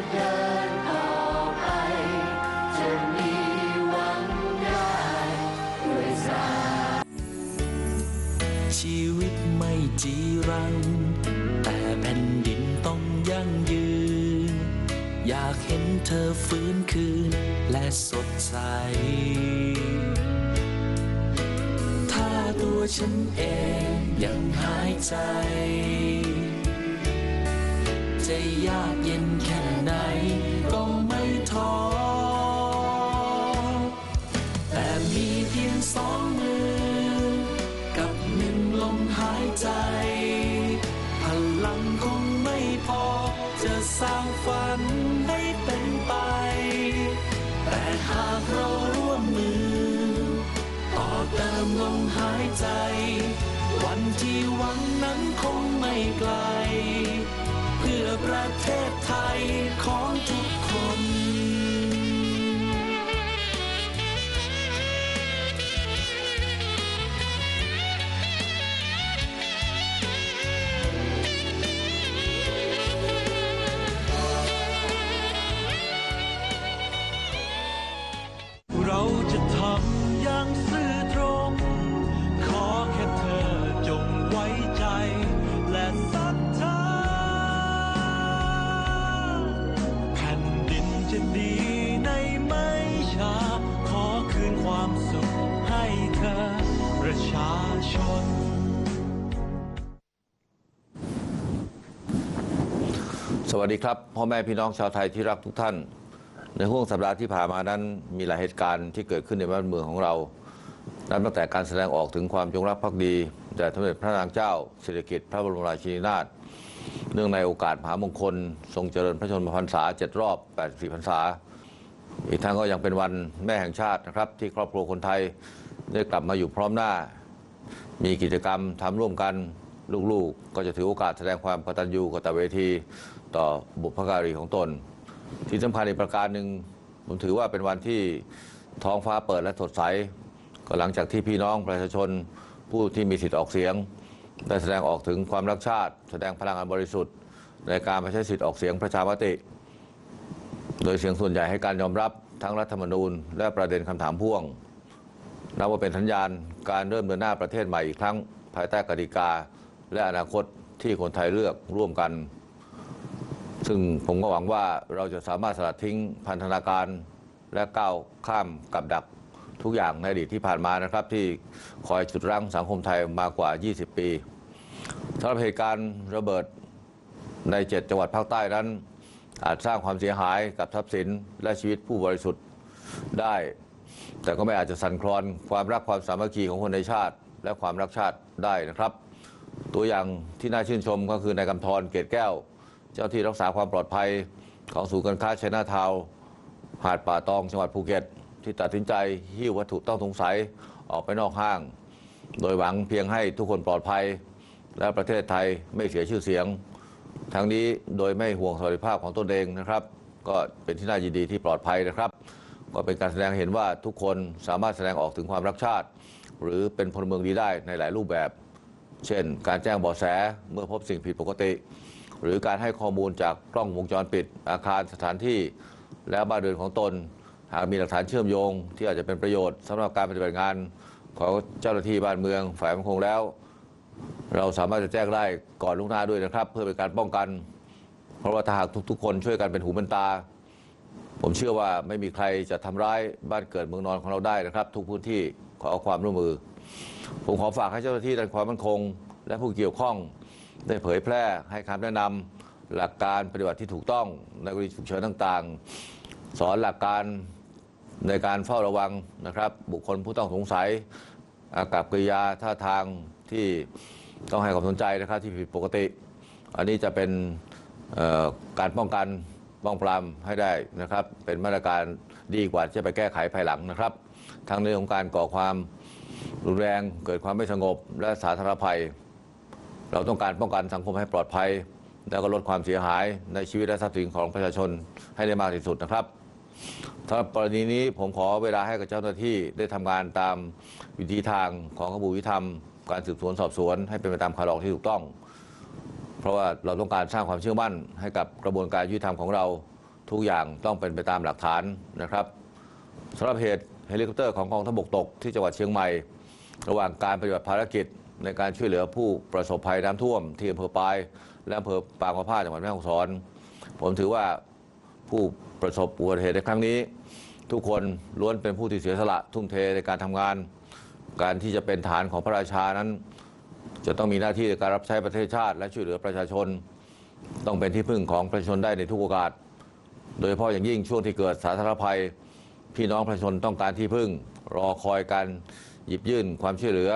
ชีวิตไม่จีรัง แต่แผ่นดินต้องยั่งยืน อยากเห็นเธอฟื้นคืน และสดใส ถ้าตัวฉันเองยังหายใจ จะยากเย็นแค่ไหนก็ไม่ท้อแต่มีเพียงสองมือ กับหนึ่งลมหายใจ พลังคงไม่พอ จะสร้างฝันให้เป็นไป แต่หากเราร่วมมือ ต่อเติมลมหายใจ วันที่หวังนั้นคงไม่ไกล พื่อประเทศไทยของทุก วัสดีครับพ่อแม่พี่น้องชาวไทยที่รักทุกท่าน ในห่วงสัปดาห์ที่ผ่านมานั้นมีหลายเหตุการณ์ที่เกิดขึ้นในบ้านเมืองของเรานับตั้งแต่การแสดงออกถึงความจงรักภักดีแด่สมเด็จพระนางเจ้าสิริกิติ์พระบรมราชินีนาถเนื่องในโอกาสมหามงคล ทรงเจริญพระชนมพรรษาเจ็ดรอบ 84พรรษา อีกทั้งก็ยังเป็นวันแม่แห่งชาตินะครับ ที่ครอบครัวคนไทยได้กลับมาอยู่พร้อมหน้า มีกิจกรรมทำร่วมกันลูกๆก็จะถือโอกาสแสดงความกตัญญูกตเวที ต่อบุพการีของตน ที่สำคัญอีกประการหนึ่งผมถือว่าเป็นวันที่ท้องฟ้าเปิดและสดใสก็หลังจากที่พี่น้องประชาชนผู้ที่มีสิทธิ์ออกเสียง ได้แสดงออกถึงความรักชาติ แสดงพลังอันบริสุทธิ์ ในการมาใช้สิทธิ์ออกเสียงประชามติ โดยเสียงส่วนใหญ่ให้การยอมรับทั้งรัฐธรรมนูญ และประเด็นคำถามพ่วงนับว่าเป็นสัญญาณการเริ่มเดินหน้าประเทศใหม่อีกครั้ง ภายใต้กติกา และอนาคตที่คนไทยเลือกร่วมกัน ซึ่งผมก็หวังว่าเราจะสามารถสลัดทิ้งพันธนาการ และก้าวข้ามกับดักทุกอย่างในอดีตที่ผ่านมานะครับ ที่คอยจุดรั้งสังคมไทยมากว่า 20 ปีสำหรับเหตุการณ์ระเบิดใน 7 จังหวัดภาคใต้นั้น อาจสร้างความเสียหายกับทรัพย์สินและชีวิตผู้บริสุทธิ์ได้ แต่ก็ไม่อาจจะสั่นคลอนความรักความสามัคคีของคนในชาติ และความรักชาติได้นะครับ ตัวอย่างที่น่าชื่นชมก็คือนายกำธรเกตแก้ว เจ้าที่รักษาความปลอดภัยของศูนย์การค้าไชน่าทาวหาดป่าตองจังหวัดภูเก็ต ที่ตัดสินใจหิ้ววัตถุต้องสงสัยออกไปนอกห้าง โดยหวังเพียงให้ทุกคนปลอดภัย และประเทศไทยไม่เสียชื่อเสียง ทั้งนี้โดยไม่ห่วงสวัสดิภาพของตนเองนะครับ ก็เป็นที่น่ายินดีที่ปลอดภัยนะครับ ก็เป็นการแสดงเห็นว่าทุกคนสามารถแสดงออกถึงความรักชาติ หรือเป็นพลเมืองดีได้ในหลายรูปแบบ เช่น การแจ้งเบาะแสเมื่อพบสิ่งผิดปกติ หรือการให้ข้อมูลจากกล้องวงจรปิด อาคารสถานที่ และบ้านเรือนของตน หากมีหลักฐานเชื่อมโยง ที่อาจจะเป็นประโยชน์สำหรับการปฏิบัติงานของเจ้าหน้าที่บ้านเมือง ฝ่ายมั่นคงแล้ว เราสามารถจะแจ้งได้ก่อนล่วงหน้าด้วยนะครับ เพื่อเป็นการป้องกัน เพราะว่าถ้าหากทุกๆ คนช่วยกันเป็นหูเป็นตา ผมเชื่อว่าไม่มีใครจะทำร้ายบ้านเกิดเมืองนอนของเราได้นะครับ ทุกพื้นที่ขอเอาความร่วมมือ ผมขอฝากให้เจ้าหน้าที่ด้านความมั่นคง และผู้เกี่ยวข้อง ได้เผยแพร่ให้คำแนะนำหลักการปฏิบัติที่ถูกต้องในกรณีฉุกเฉินต่างๆ สอนหลักการในการเฝ้าระวังนะครับ บุคคลผู้ต้องสงสัย อากับกิริยาท่าทางที่ต้องให้ความสนใจนะครับที่ผิดปกติ อันนี้จะเป็นการป้องกันป้องปรามให้ได้นะครับ เป็นมาตรการดีกว่าที่จะไปแก้ไขภายหลังนะครับทั้งในเรื่องของการก่อความรุนแรงเกิดความไม่สงบและสาธารณภัย เราต้องการป้องกันสังคมให้ปลอดภัย แล้วก็ลดความเสียหายในชีวิตและทรัพย์สินของประชาชนให้ได้มากที่สุดนะครับสำหรับกรณีนี้ผมขอเวลาให้กับเจ้าหน้าที่ได้ทำงานตามวิธีทางของกระบวนวิธรรม การสืบสวนสอบสวน ให้เป็นไปตามคำลองที่ถูกต้อง เพราะว่าเราต้องการสร้างความเชื่อมั่น ให้กับกระบวนการยุติธรรมของเราทุกอย่างต้องเป็นไปตามหลักฐานนะครับสำหรับเหตุเฮลิคอปเตอร์ของกองทัพบกตกที่จังหวัดเชียงใหม่ ระหว่างการปฏิบัติภารกิจ ในการช่วยเหลือผู้ประสบภัยน้ำท่วม ที่อำเภอปายและอำเภอปางมะพ้าจังหวัดแม่ฮ่องสอน ผมถือว่าผู้ประสบอุบัติเหตุในครั้งนี้ ทุกคนล้วนเป็นผู้ที่เสียสละทุ่มเทในการทำงาน การที่จะเป็นฐานของพระราชานั้น จะต้องมีหน้าที่ในการรับใช้ประเทศชาติ และช่วยเหลือประชาชน ต้องเป็นที่พึ่งของประชาชนได้ในทุกโอกาส โดยเฉพาะอย่างยิ่งช่วงที่เกิดสาธารณภัย พี่น้องประชาชนต้องการที่พึ่งรอคอยการหยิบยื่นความช่วยเหลือ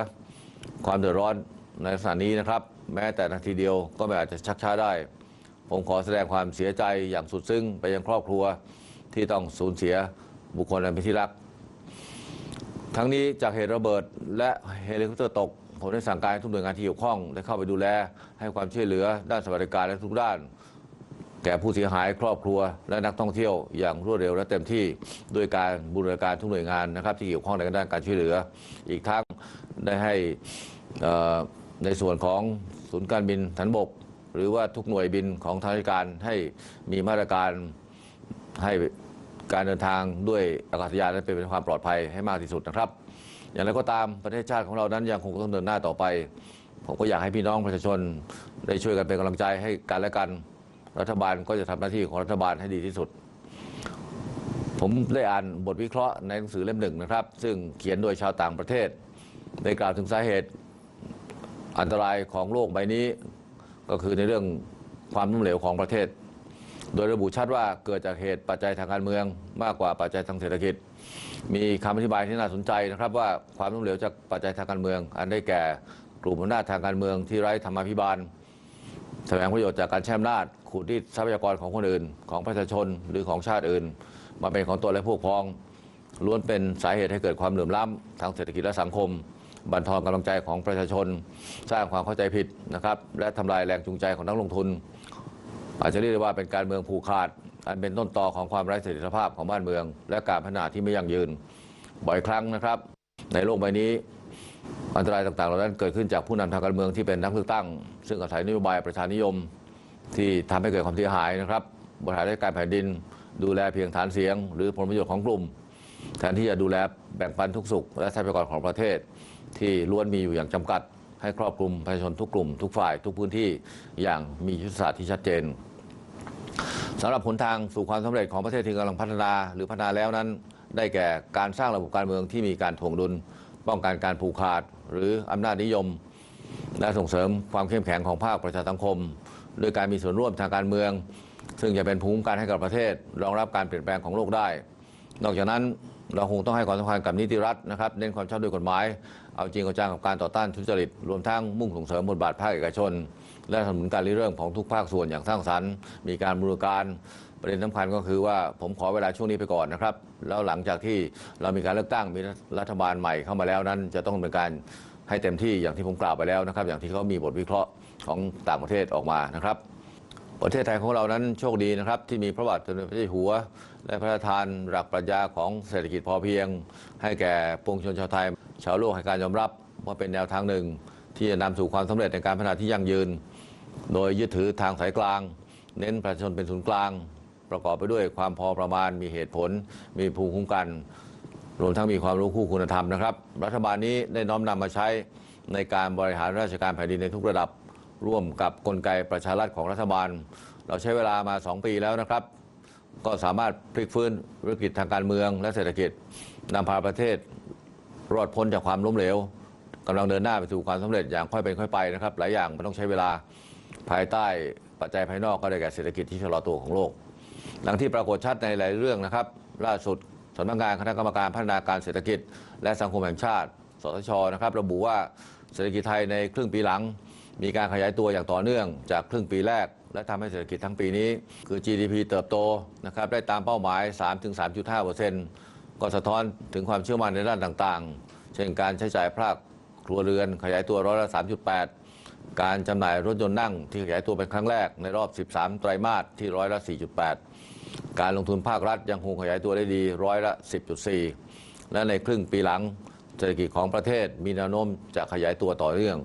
ความเดือดร้อนในลักษณะนี้นะครับ แม้แต่นาทีเดียวก็ไม่อาจจะชักช้าได้ ผมขอแสดงความเสียใจอย่างสุดซึ้งไปยังครอบครัวที่ต้องสูญเสียบุคคลอันเป็นที่รัก ทั้งนี้จากเหตุระเบิดและเฮลิคอปเตอร์ตก ผมได้สั่งการให้ทุกหน่วยงานที่เกี่ยวข้องได้เข้าไปดูแล ให้ความช่วยเหลือด้านสวัสดิการและทุกด้าน แก่ผู้เสียหายครอบครัว และนักท่องเที่ยวอย่างรวดเร็วและเต็มที่ด้วยการบูรณาการทุกหน่วยงานนะครับที่เกี่ยวข้องในด้านการช่วยเหลือ อีกทั้ง ได้ให้ในส่วนของศูนย์การบินฐานบก หรือว่าทุกหน่วยบินของทางราชการให้มีมาตรการให้การเดินทางด้วยอากาศยานนั้นเป็นความปลอดภัยให้มากที่สุดนะครับ อย่างไรก็ตามประเทศชาติของเรานั้นยังคงต้องเดินหน้าต่อไป ผมก็อยากให้พี่น้องประชาชนได้ช่วยกันเป็นกำลังใจให้กันและกัน รัฐบาลก็จะทำหน้าที่ของรัฐบาลให้ดีที่สุด ผมได้อ่านบทวิเคราะห์ในหนังสือเล่มหนึ่งนะครับ ซึ่งเขียนโดยชาวต่างประเทศ ได้กล่าวถึงสาเหตุอันตรายของโลกใบนี้ ก็คือในเรื่องความล้มเหลวของประเทศ โดยระบุชัดว่าเกิดจากเหตุปัจจัยทางการเมืองมากกว่าปัจจัยทางเศรษฐกิจ มีคำอธิบายที่น่าสนใจนะครับว่าความล้มเหลวจากปัจจัยทางการเมือง อันได้แก่กลุ่มอำนาจทางการเมืองที่ไร้ธรรมาภิบาลแสวงประโยชน์จากการแช่มนาจขูดรีดทรัพยากรของคนอื่น ของประชาชนหรือของชาติอื่น มาเป็นของตนและพวกพ้องล้วนเป็นสาเหตุให้เกิดความเหลื่อมล้ำทางเศรษฐกิจและสังคม บั่นทอนกำลังใจของประชาชน สร้างความเข้าใจผิดนะครับ และทำลายแรงจูงใจของนักลงทุน อาจจะเรียกได้ว่าเป็นการเมืองผูกขาด อันเป็นต้นตอของความไร้เสถียรภาพของบ้านเมือง และการพัฒนาที่ไม่ยั่งยืน บ่อยครั้งนะครับ ในโลกใบนี้ อันตรายต่างๆ เหล่านั้นเกิดขึ้นจากผู้นำทางการเมืองที่เป็นนักเลือกตั้ง ซึ่งอาศัยนโยบายประชานิยม ที่ทำให้เกิดความเสียหายนะครับบริหารราชการแผ่นดิน ดูแลเพียงฐานเสียง หรือผลประโยชน์ของกลุ่มแทนที่จะดูแลแบ่งปันทุกสุข และทรัพยากรของประเทศ ที่ล้วนมีอยู่อย่างจำกัด ให้ครอบคลุมประชาชนทุกกลุ่ม ทุกฝ่ายทุกพื้นที่อย่างมียุทธศาสตร์ที่ชัดเจนสำหรับหนทางสู่ความสำเร็จของประเทศที่กำลังพัฒนาหรือพัฒนาแล้วนั้น ได้แก่การสร้างระบบการเมืองที่มีการถ่วงดุล ป้องกันการผูกขาด หรืออำนาจนิยม และส่งเสริมความเข้มแข็งของภาคประชาสังคมโดยการมีส่วนร่วมทางการเมือง ซึ่งจะเป็นภูมิคุ้มกันให้กับประเทศ รองรับการเปลี่ยนแปลงของโลกได้ นอกจากนั้นเราคงต้องให้ความสำคัญกับนิติรัฐนะครับเน้นความชอบด้วยกฎหมาย เอาจริงเอาจังกับการต่อต้านทุจริต รวมทั้งมุ่งส่งเสริมบทบาทภาคเอกชน และสนับสนุนการริเริ่มของทุกภาคส่วนอย่างสร้างสรรค์ มีการบูรณาการประเด็นสำคัญก็คือว่าผมขอเวลาช่วงนี้ไปก่อนนะครับ แล้วหลังจากที่เรามีการเลือกตั้งมีรัฐบาลใหม่เข้ามาแล้วนั้น จะต้องเป็นการให้เต็มที่อย่างที่ผมกล่าวไปแล้วนะครับ อย่างที่เขามีบทวิเคราะห์ของต่างประเทศออกมานะครับ ประเทศไทยของเรานั้นโชคดีนะครับ ที่มีพระบาทสมเด็จพระเจ้าอยู่หัว และพระราชทานหลักปรัชญาของเศรษฐกิจพอเพียง ให้แก่ปวงชนชาวไทย ชาวโลกให้การยอมรับว่าเป็นแนวทางหนึ่ง ที่จะนำสู่ความสำเร็จในการพัฒนาที่ยั่งยืน โดยยึดถือทางสายกลาง เน้นประชาชนเป็นศูนย์กลาง ประกอบไปด้วยความพอประมาณมีเหตุผล มีภูมิคุ้มกัน รวมทั้งมีความรู้คู่คุณธรรมนะครับ รัฐบาลนี้ได้น้อมนำมาใช้ในการบริหารราชการแผ่นดินในทุกระดับ ร่วมกับกลไกประชารัฐของรัฐบาล เราใช้เวลามา 2 ปีแล้วนะครับ ก็สามารถพลิกฟื้นวิกฤตทางการเมืองและเศรษฐกิจนำพาประเทศรอดพ้นจากความล้มเหลวกำลังเดินหน้าไปสู่ความสำเร็จอย่างค่อยเป็นค่อยไปนะครับ หลายอย่างมันต้องใช้เวลาภายใต้ปัจจัยภายนอกก็ได้แก่เศรษฐกิจที่ชะลอตัวของโลก ดังที่ปรากฏชัดในหลายเรื่องนะครับ ล่าสุดสำนักงานคณะกรรมการพัฒนาการเศรษฐกิจ และสังคมแห่งชาติ สทชนะครับ ระบุว่าเศรษฐกิจไทยในครึ่งปีหลัง มีการขยายตัวอย่างต่อเนื่องจากครึ่งปีแรก และทำให้เศรษฐกิจทั้งปีนี้ คือ GDP เติบโตนะครับได้ตามเป้าหมาย 3-3.5%ก็สะท้อนถึงความเชื่อมั่นในด้านต่างๆ เช่นการใช้จ่ายภาคครัวเรือน ขยายตัวร้อยละ 3.8 การจำหน่ายรถยนต์นั่งที่ขยายตัวเป็นครั้งแรกในรอบ 13 ไตรมาสที่ร้อยละ 4.8 การลงทุนภาครัฐยังคงขยายตัวได้ดีร้อยละ 10.4 และในครึ่งปีหลังเศรษฐกิจของประเทศมีแนวโน้มจะขยายตัวต่อเนื่อง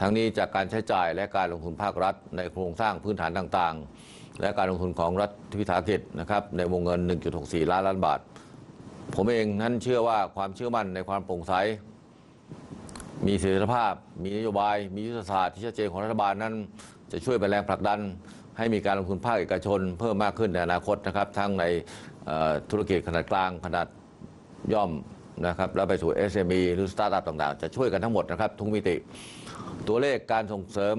ทั้งนี้จากการใช้จ่ายและการลงทุนภาครัฐ ในโครงสร้างพื้นฐานต่างๆ และการลงทุนของรัฐวิสาหกิจนะครับในวงเงิน 1.64 ล้านล้านบาท ผมเองนั้นเชื่อว่าความเชื่อมั่นในความโปร่งใส มีเสถียรภาพ มีนโยบาย มียุทธศาสตร์ที่ชัดเจนของรัฐบาลนั้น จะช่วยเป็นแรงผลักดัน ให้มีการลงทุนภาคเอกชน เพิ่มมากขึ้นในอนาคตนะครับทั้งในธุรกิจขนาดกลางขนาดย่อมนะครับแล้วไปสู่ SME หรือสตาร์ทอัพต่างๆ จะช่วยกันทั้งหมดนะครับทุกมิติ ตัวเลขการส่งเสริม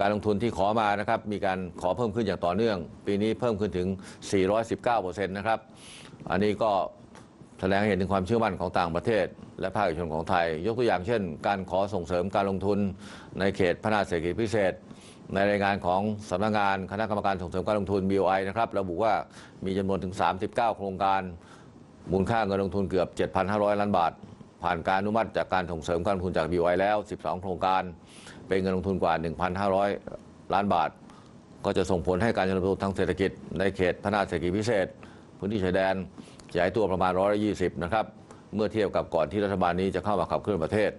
การลงทุนที่ขอมานะครับมีการขอเพิ่มขึ้นอย่างต่อเนื่อง ปีนี้เพิ่มขึ้นถึง 419%นะครับ อันนี้ก็แสดงให้เห็นถึงความเชื่อมั่นของต่างประเทศ และภาคเอกชนของไทย ยกตัวอย่างเช่น การขอส่งเสริมการลงทุนในเขตพัฒนาเศรษฐกิจพิเศษ ในรายงานของสำนักงานคณะกรรมการส่งเสริมการลงทุน BOI นะครับระบุว่ามีจำนวนถึง 39 โครงการ มูลค่าเงินลงทุนเกือบ 7,500 ล้านบาท ผ่านการอนุมัติจากการส่งเสริมการลงทุนจาก BOI แล้ว 12 โครงการ เป็นเงินลงทุนกว่า 1,500 ล้านบาท ก็จะส่งผลให้การลงทุนทางเศรษฐกิจ ในเขตพัฒนาเศรษฐกิจพิเศษ พื้นที่ชายแดนขยายตัวประมาณ 120 นะครับ เมื่อเทียบกับก่อนที่รัฐบาลนี้จะเข้ามาขับเคลื่อนประเทศ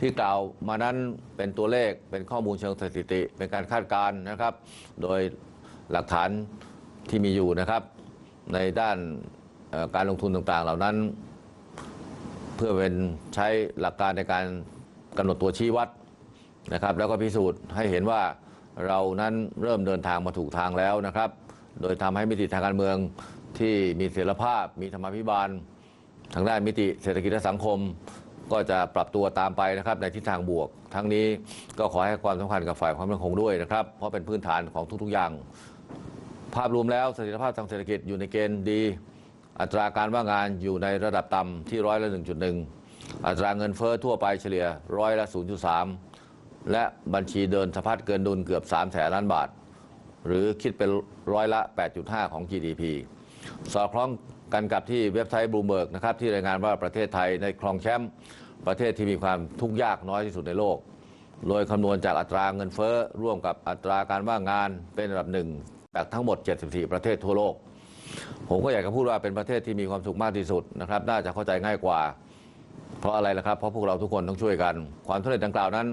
ที่กล่าวมานั้นเป็นตัวเลขเป็นข้อมูลเชิงสถิติ เป็นการคาดการณ์นะครับ โดยหลักฐานที่มีอยู่นะครับ ในด้านการลงทุนต่างๆ เหล่านั้น พื่อเป็นใช้หลักการในการกำหนดตัวชี้วัดนะครับ แล้วก็พิสูจน์ให้เห็นว่าเรานั้นเริ่มเดินทางมาถูกทางแล้วนะครับ โดยทำให้มิติทางการเมืองที่มีเสถียรภาพ มีธรรมาภิบาล ทางด้านมิติเศรษฐกิจและสังคม ก็จะปรับตัวตามไปนะครับในทิศทางบวก ทั้งนี้ก็ขอให้ความสำคัญกับฝ่ายความมั่นคงด้วยนะครับ เพราะเป็นพื้นฐานของทุกๆอย่าง ภาพรวมแล้วเสถียรภาพทางเศรษฐกิจอยู่ในเกณฑ์ดี อัตราการว่างงานอยู่ในระดับต่ำที่ร้อยละ 1.1 อัตราเงินเฟ้อทั่วไปเฉลี่ยร้อยละ 0.3 และบัญชีเดินสะพัดเกินดุลเกือบ3แสนล้านบาท หรือคิดเป็นร้อยละ 8.5 ของ GDP สอดคล้องกันกับที่เว็บไซต์บลูเบิร์กนะครับที่รายงานว่าประเทศไทยในครองแชมป์ประเทศที่มีความทุกข์ยากน้อยที่สุดในโลก โดยคำนวณจากอัตราเงินเฟ้อร่วมกับอัตราการว่างงานเป็นอันดับหนึ่งจากทั้งหมด 74 ประเทศทั่วโลก ผมก็อยากจะพูดว่าเป็นประเทศที่มีความสุขมากที่สุดนะครับน่าจะเข้าใจง่ายกว่า เพราะอะไรล่ะครับ เพราะพวกเราทุกคนต้องช่วยกัน ความสำเร็จดังกล่าวนั้น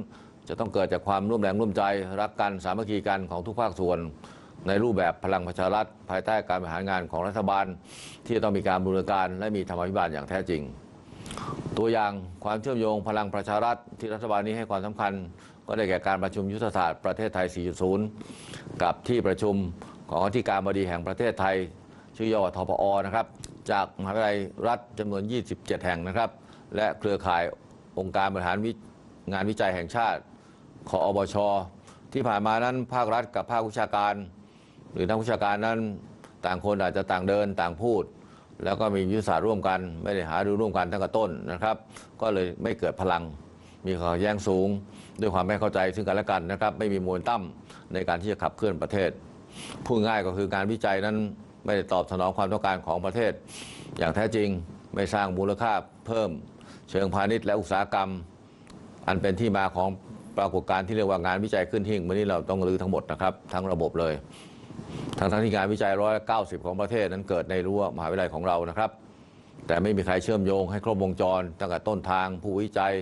จะต้องเกิดจากความร่วมแรงร่วมใจ รักกันสามัคคีกันของทุกภาคส่วน ในรูปแบบพลังประชารัฐภายใต้การบริหารงานของรัฐบาล ที่จะต้องมีการบูรณาการ และมีธรรมาภิบาลอย่างแท้จริง ตัวอย่างความเชื่อมโยงพลังประชารัฐที่รัฐบาลนี้ให้ความสำคัญ ก็ได้แก่การประชุมยุทธศาสตร์ประเทศไทย 4.0 กับที่ประชุมของอธิการบดีแห่งประเทศไทย ชื่อย่อทปอนะครับ จากมหาวิทยาลัยรัฐจำนวน 27 แห่งนะครับ และเครือข่ายองค์การบริหารงานวิจัยแห่งชาติคออบช ที่ผ่านมานั้นภาครัฐกับภาควิชาการ หรือนักวิชาการนั้นต่างคนอาจจะต่างเดินต่างพูด แล้วก็มียุทธศาสตร์ร่วมกันไม่ได้หาดูร่วมกันตั้งแต่ต้นนะครับ ก็เลยไม่เกิดพลังมีความขัดแย้งสูง ด้วยความไม่เข้าใจซึ่งกันและกันนะครับ ไม่มีโมเมนตัมในการที่จะขับเคลื่อนประเทศพูดง่ายก็คือการวิจัยนั้น ไม่ได้ตอบสนองความต้องการของประเทศ อย่างแท้จริงไม่สร้างมูลค่าเพิ่ม เชิงพาณิชย์และอุตสาหกรรม อันเป็นที่มาของปรากฏการณ์ที่เรียกว่างานวิจัยขึ้นหิ่งวันนี้เราต้องรื้อทั้งหมดนะครับทั้งระบบเลยทั้งทั้งที่งานวิจัยร้อยเก้าสิบของประเทศนั้นเกิดในรั้วมหาวิทยาลัยของเรานะครับ แต่ไม่มีใครเชื่อมโยงให้ครบวงจร ตั้งแต่ต้นทาง ผู้วิจัย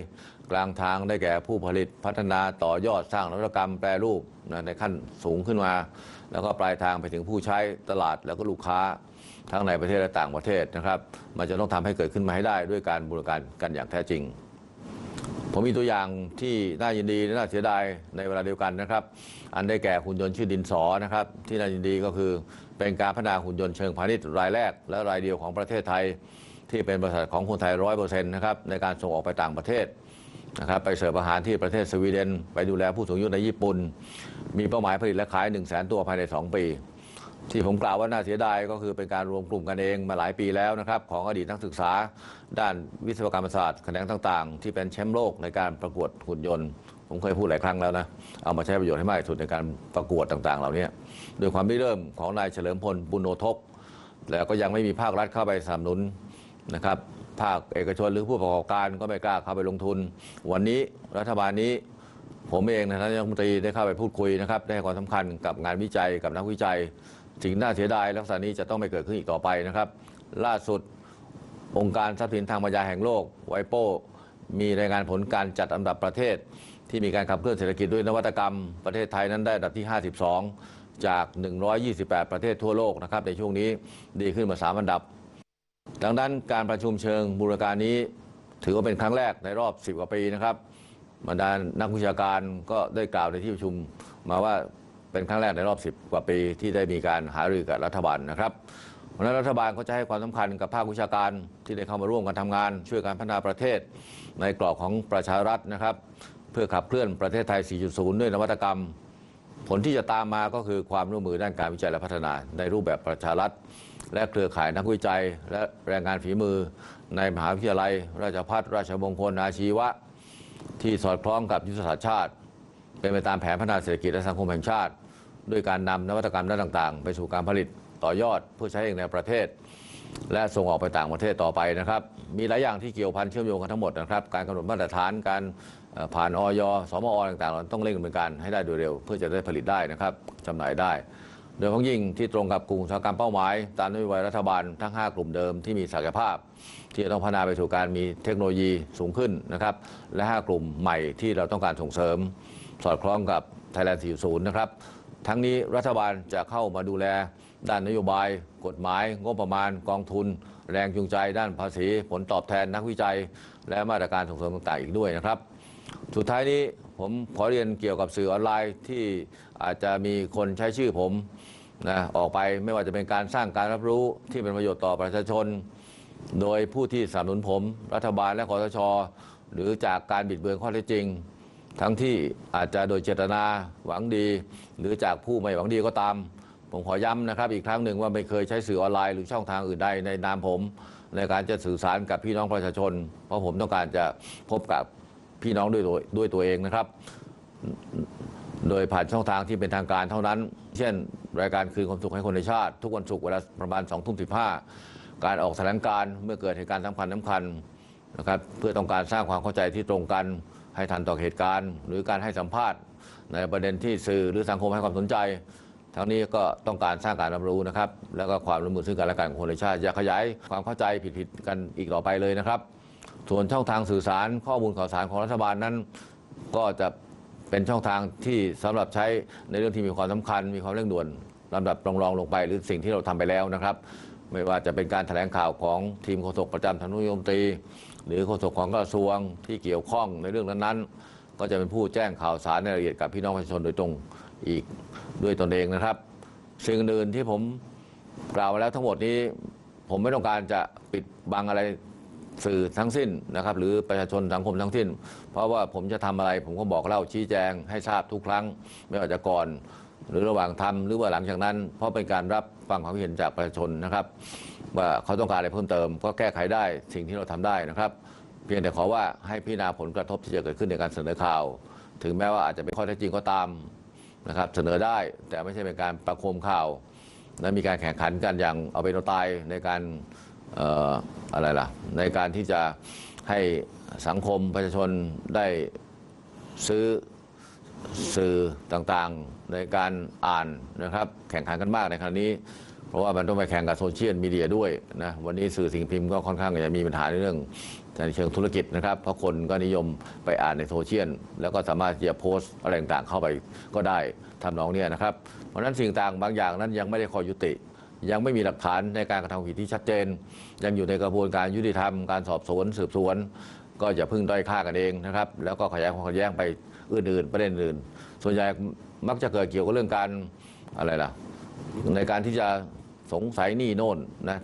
กลางทางได้แก่ผู้ผลิตพัฒนาต่อยอดสร้างนวัตกรรมแปรรูปในขั้นสูงขึ้นมา แล้วก็ปลายทางไปถึงผู้ใช้ตลาดแล้วก็ลูกค้าทั้งในประเทศและต่างประเทศนะครับ มันจะต้องทำให้เกิดขึ้นมาให้ได้ด้วยการบริการกันอย่างแท้จริง ผมมีตัวอย่างที่น่ายินดีและน่าเสียดายในเวลาเดียวกันนะครับ อันได้แก่หุ่นยนต์ชื่อดินสอนะครับ ที่น่ายินดีก็คือเป็นการพัฒนาหุ่นยนต์เชิงพาณิชย์รายแรก และรายเดียวของประเทศไทย ที่เป็นบริษัทของคนไทยร้อยเปอร์เซ็นต์นะครับในการส่งออกไปต่างประเทศ นะครับไปเสิร์ฟอาหารที่ประเทศสวีเดน ไปดูแลผู้สูงอายุในญี่ปุ่น มีเป้าหมายผลิตและขาย 1 0 0 0 0แตัวภายใน 2 ปี ที่ผมกล่าวว่าน่าเสียดายก็คือเป็นการรวมกลุ่มกันเองมาหลายปีแล้วนะครับของอดีตนักศึกษา ด้านวิศวกรรมศาสตร์แขนงต่างๆ ที่เป็นแชมป์โลกในการประกวดหุ่นยนต์ผมเคยพูดหลายครั้งแล้วนะ เอามาใช้ประโยชน์ให้มากที่สุดในการประกวดต่างๆ เหล่านี้โดยความริเริ่มของนายเฉลิมพลบุญโนทก แล้วก็ยังไม่มีภาครัฐเข้าไปสนับสนุนนะครับ ภาคเอกชนหรือผู้ประกอบการก็ไม่กล้าเข้าไปลงทุน วันนี้รัฐบาลนี้ ผมเองในฐานะนายกรัฐมนตรีได้เข้าไปพูดคุยนะครับได้ให้ความสำคัญกับงานวิจัยกับนักวิจัยสิ่งน่าเสียดายลักษณะนี้จะต้องไม่เกิดขึ้นอีกต่อไปนะครับ ล่าสุดองค์การทรัพย์สินทางปัญญาแห่งโลกไวโป้มีรายงานผลการจัดอันดับประเทศ ที่มีการขับเคลื่อนเศรษฐกิจด้วยนวัตกรรม ประเทศไทยนั้นได้อันดับที่ 52 จาก 128 ประเทศทั่วโลกนะครับในช่วงนี้ดีขึ้นมา 3 อันดับ ดังนั้นการประชุมเชิงบูรการนี้ ถือว่าเป็นครั้งแรกในรอบ 10 กว่าปีนะครับบรรดานักวิชาการก็ได้กล่าวในที่ประชุมมาว่าเป็นครั้งแรกในรอบ 10 กว่าปีที่ได้มีการหารือกับรัฐบาลนะครับเพราะนั้นรัฐบาลก็จะให้ความสำคัญกับภาควิชาการที่ได้เข้ามาร่วมกันทำงาน ช่วยการพัฒนาประเทศ ในกรอบของประชารัฐนะครับ เพื่อขับเคลื่อนประเทศไทย 4.0 ด้วยนวัตกรรม ผลที่จะตามมาก็คือความร่วมมือด้านการวิจัยและพัฒนาในรูปแบบประชารัฐ และเครือข่ายนักวิจัย และแรงงานฝีมือ ในมหาวิทยาลัย ราชภัฏราชมงคลอาชีวะ ที่สอดคล้องกับยุทธศาสตร์ชาติ เป็นไปตามแผนพัฒนาเศรษฐกิจและสังคมแห่งชาติ ด้วยการนำนวัตกรรมด้านต่าง ๆ ไปสู่การผลิตต่อยอดเพื่อใช้เองในประเทศ และส่งออกไปต่างประเทศต่อไปนะครับ มีหลายอย่างที่เกี่ยวพันเชื่อมโยงกันทั้งหมดนะครับ การกำหนดมาตรฐานการผ่านออยสมอต่างๆเราต้องเร่งดำเนินการให้ได้โดยเร็ว เพื่อจะได้ผลิตได้นะครับจำหน่ายได้ โดยเฉพาะยิ่งที่ตรงกับกลุ่มอุตสาหกรรมเป้าหมาย ตามนโยบายรัฐบาลทั้ง 5 กลุ่มเดิมที่มีศักยภาพ ที่จะต้องพัฒนาไปสู่การมีเทคโนโลยีสูงขึ้นนะครับและ 5 กลุ่มใหม่ที่เราต้องการส่งเสริม สอดคล้องกับ Thailand 4.0 นะครับ ทั้งนี้รัฐบาลจะเข้ามาดูแล ด้านนโยบาย กฎหมาย งบประมาณ กองทุน แรงจูงใจ ด้านภาษี ผลตอบแทนนักวิจัย และมาตรการส่งเสริมต่างๆอีกด้วยนะครับ สุดท้ายนี้ ผมขอเรียนเกี่ยวกับสื่อออนไลน์ที่อาจจะมีคนใช้ชื่อผมนะออกไปไม่ว่าจะเป็นการสร้างการรับรู้ที่เป็นประโยชน์ต่อประชาชน โดยผู้ที่สนับสนุนผม รัฐบาลและคอสชหรือจากการบิดเบือนข้อเท็จจริง ทั้งที่อาจจะโดยเจตนาหวังดี หรือจากผู้ไม่หวังดีก็ตาม ผมขอย้ำนะครับ อีกครั้งหนึ่งว่าไม่เคยใช้สื่อออนไลน์หรือช่องทางอื่นใดในนามผม ในการจะสื่อสารกับพี่น้องประชาชน เพราะผมต้องการจะพบกับ พี่น้องด้วยตัวด้วยตัวเองนะครับ โดยผ่านช่องทางที่เป็นทางการเท่านั้น เช่น รายการคืนความสุขให้คนในชาติ ทุกวันศุกร์เวลาประมาณ2ทุ่ม15การออกแถลงการเมื่อเกิดเหตุการณ์สำคัญสำคัญนะครับเพื่อต้องการสร้างความเข้าใจที่ตรงกันให้ทันต่อเหตุการณ์ หรือการให้สัมภาษณ์ ในประเด็นที่สื่อหรือสังคมให้ความสนใจ ทั้งนี้ก็ต้องการสร้างการรับรู้นะครับ แล้วก็ความร่วมมือซึ่งกันและกันของคนในชาติอย่าขยายความเข้าใจผิดๆกันอีกต่อไปเลยนะครับ ส่วนช่องทางสื่อสารข้อมูลข่าวสารของรัฐบาลนั้น ก็จะเป็นช่องทางที่สำหรับใช้ในเรื่องที่มีความสำคัญ มีความเร่งด่วนลำดับรองๆลงไป หรือสิ่งที่เราทำไปแล้วนะครับ ไม่ว่าจะเป็นการแถลงข่าวของทีมโฆษกประจำทนุยมตรี หรือโฆษกของกระทรวงที่เกี่ยวข้องในเรื่องนั้นๆ ก็จะเป็นผู้แจ้งข่าวสารในรายละเอียดกับพี่น้องประชาชนโดยตรงอีกด้วยตนเองนะครับ สิ่งอื่นที่ผมกล่าวมาแล้วทั้งหมดนี้ ผมไม่ต้องการจะปิดบังอะไร สื่อทั้งสิ้นนะครับ หรือประชาชนสังคมทั้งสิ้น เพราะว่าผมจะทำอะไร ผมก็บอกเล่าชี้แจงให้ทราบทุกครั้ง ไม่ว่าจะก่อน หรือระหว่างทำหรือว่าหลังจากนั้น เพราะเป็นการรับฟังความเห็นจากประชาชนนะครับ ว่าเขาต้องการอะไรเพิ่มเติม ก็แก้ไขได้สิ่งที่เราทำได้นะครับ เพียงแต่ขอว่าให้พิจารณาผลกระทบที่จะเกิดขึ้นในการเสนอข่าว ถึงแม้ว่าอาจจะเป็นข้อเท็จจริงก็ตามนะครับเสนอได้แต่ไม่ใช่เป็นการประโคมข่าวและมีการแข่งขันกันอย่างเอาเป็นเอาตายในการ อะไรล่ะ ในการที่จะให้สังคมประชาชนได้ซื้อสื่อต่างๆ ในการอ่านนะครับ แข่งขันกันมากในครั้งนี้ เพราะว่ามันต้องไปแข่งกับโซเชียลมีเดียด้วยนะวันนี้สื่อสิ่งพิมพ์ก็ค่อนข้างจะมีปัญหาในเรื่องในเชิงธุรกิจนะครับ เพราะคนก็นิยมไปอ่านในโซเชียลแล้วก็สามารถจะโพสต์อะไรต่างๆเข้าไปก็ได้ทำนองเนี้ยนะครับ เพราะฉะนั้นสิ่งต่างบางอย่างนั้นยังไม่ได้ข้อยุติ ยังไม่มีหลักฐานในการกระทำผิดที่ชัดเจน ยังอยู่ในกระบวนการยุติธรรมการสอบสวนสืบสวน ก็อย่าเพึ่งด้อยค่ากันเองนะครับ แล้วก็ขยายความขัดแย้งไปอื่นๆประเด็นอื่น ส่วนใหญ่มักจะเกิดเกี่ยวกับเรื่องการอะไรล่ะ ในการที่จะสงสัยนี่โน่นนะ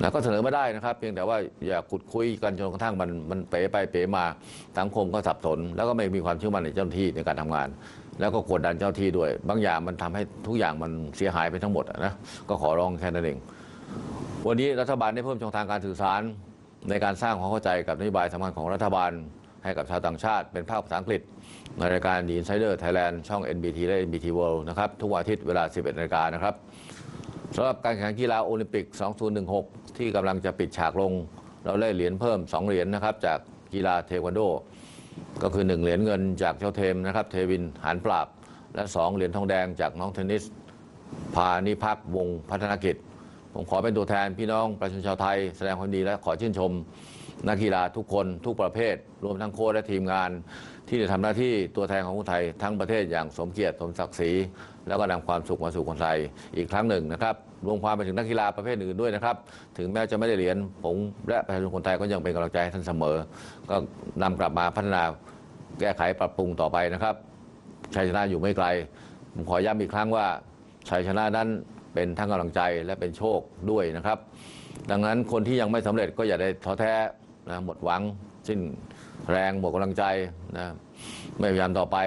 นะก็เสนอมาได้นะครับ เพียงแต่ว่าอย่าขุดคุยกันจนกระทั่งมันมันเป๋ไปเป๋มาสังคมก็สับสน แล้วก็ไม่มีความเชื่อมั่นในเจ้าหน้าที่ในการทำงาน แล้วก็กดดันเจ้าที่ด้วย บางอย่างมันทำให้ทุกอย่างมันเสียหายไปทั้งหมดนะก็ขอร้องแค่นั้นเอง วันนี้รัฐบาลได้เพิ่มช่องทางการสื่อสารในการสร้างความเข้าใจกับนโยบายสำคัญของรัฐบาลให้กับชาวต่างชาติ เป็นภาคภาษาอังกฤษ ในรายการ The Insider Thailand ช่อง NBT และ NBT World นะครับ ทุกวันอาทิตย์เวลา 11นาฬิกานะครับสำหรับการแข่งขันกีฬาโอลิมปิก 2016 ที่กำลังจะปิดฉากลง เราได้เหรียญเพิ่ม 2 เหรียญนะครับจากกีฬาเทควันโด ก็คือ 1 เหรียญเงินจากเจ้าเทมนะครับเทวินหานปราบ และ 2 เหรียญทองแดงจากน้องเทนนิส พานิพักวงพัฒนกิจ ผมขอเป็นตัวแทนพี่น้องประชาชนชาวไทย แสดงความดีและขอชื่นชม นักกีฬาทุกคนทุกประเภท รวมทั้งโค้ชและทีมงาน ที่จะทำหน้าที่ตัวแทนของคนไทย ทั้งประเทศอย่างสมเกียรติสมศักดิ์ศรีแล้วก็นำความสุขมาสู่คนไทยอีกครั้งหนึ่งนะครับ รวมความไปถึงนักกีฬาประเภทอื่นด้วยนะครับ ถึงแม้จะไม่ได้เหรียญผมและประชาชนคนไทยก็ยังเป็นกำลังใจให้ท่านเสมอ ก็นำกลับมาพัฒนาแก้ไขปรับปรุงต่อไปนะครับชัยชนะอยู่ไม่ไกล ผมขอย้ำอีกครั้งว่าชัยชนะนั้นเป็นทั้งกำลังใจและเป็นโชคด้วยนะครับ ดังนั้นคนที่ยังไม่สำเร็จก็อย่าได้ท้อแท้นะหมดหวังสิ้นแรงหมดกำลังใจนะไม่พยายามต่อไป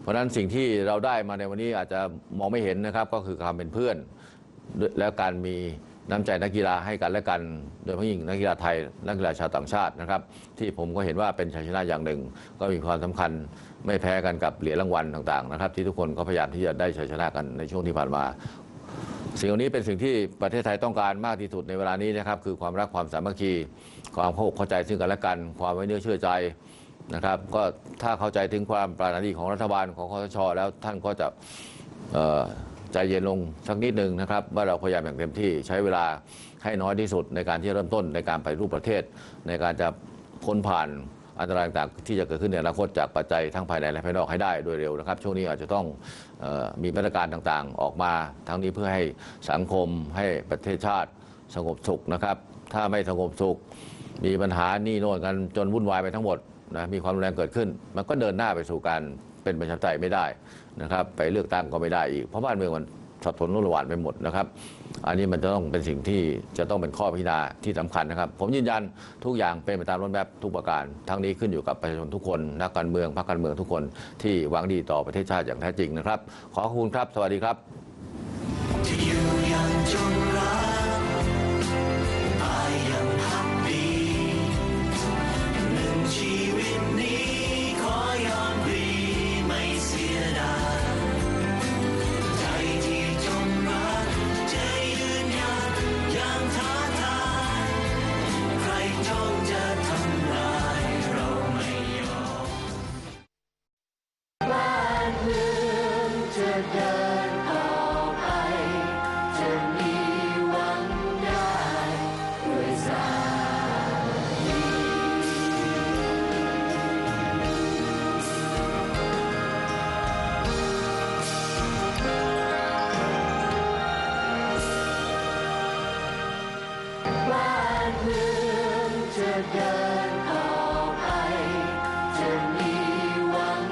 เพราะฉะนั้นสิ่งที่เราได้มาในวันนี้อาจจะมองไม่เห็นนะครับ ก็คือความเป็นเพื่อน แล้วการมีน้ำใจนักกีฬาให้กันและกัน โดยเฉพาะยิ่งนักกีฬาไทยนักกีฬาชาวต่างชาตินะครับ ที่ผมก็เห็นว่าเป็นชัยชนะอย่างหนึ่ง ก็มีความสำคัญไม่แพ้กันกับเหรียญรางวัลต่างๆนะครับ ที่ทุกคนก็พยายามที่จะได้ชัยชนะกันในช่วงที่ผ่านมา สิ่งเหล่านี้เป็นสิ่งที่ประเทศไทยต้องการมากที่สุดในเวลานี้นะครับ คือความรักความสามัคคี ความเข้าอกเข้าใจซึ่งกันและกัน ความไว้เนื้อเชื่อใจนะครับ ก็ถ้าเข้าใจถึงความปรารถนาดีของรัฐบาลของคอสชแล้วท่านก็จะเอ่อ ใจเย็นลงสักนิดหนึ่งนะครับว่าเราพยายามอย่างเต็มที่ใช้เวลาให้น้อยที่สุดในการที่เริ่มต้นในการไปรูปประเทศ ในการจะพ้นผ่านอันตรายต่างๆที่จะเกิดขึ้นในอนาคตจากปัจจัยทั้งภายในและภายนอกให้ได้โดยเร็วนะครับ ช่วงนี้อาจจะต้องออมีมาตรการต่างๆ ออกมาทั้งนี้เพื่อให้สังคมให้ประเทศชาติสงบสุขนะครับ ถ้าไม่สงบสุข มีปัญหานี่โน่นกันจนวุ่นวายไปทั้งหมดนะมีความรุนแรงเกิดขึ้น มันก็เดินหน้าไปสู่การ เป็นประชาธิปไตยไม่ได้นะครับไปเลือกตั้งก็ไม่ได้อีก เพราะบ้านเมืองมันสับสนรุ่นระหวางไปหมดนะครับ อันนี้มันจะต้องเป็นสิ่งที่จะต้องเป็นข้อพิจารณาที่สำคัญนะครับ ผมยืนยันทุกอย่างเป็นไปตามรถแมพทุกประการ ทั้งนี้ขึ้นอยู่กับประชาชนทุกคน นักการเมืองพรรคการเมืองทุกคนที่หวังดีต่อประเทศชาติอย่างแท้จริงนะครับ ขอขอบคุณครับ สวัสดีครับ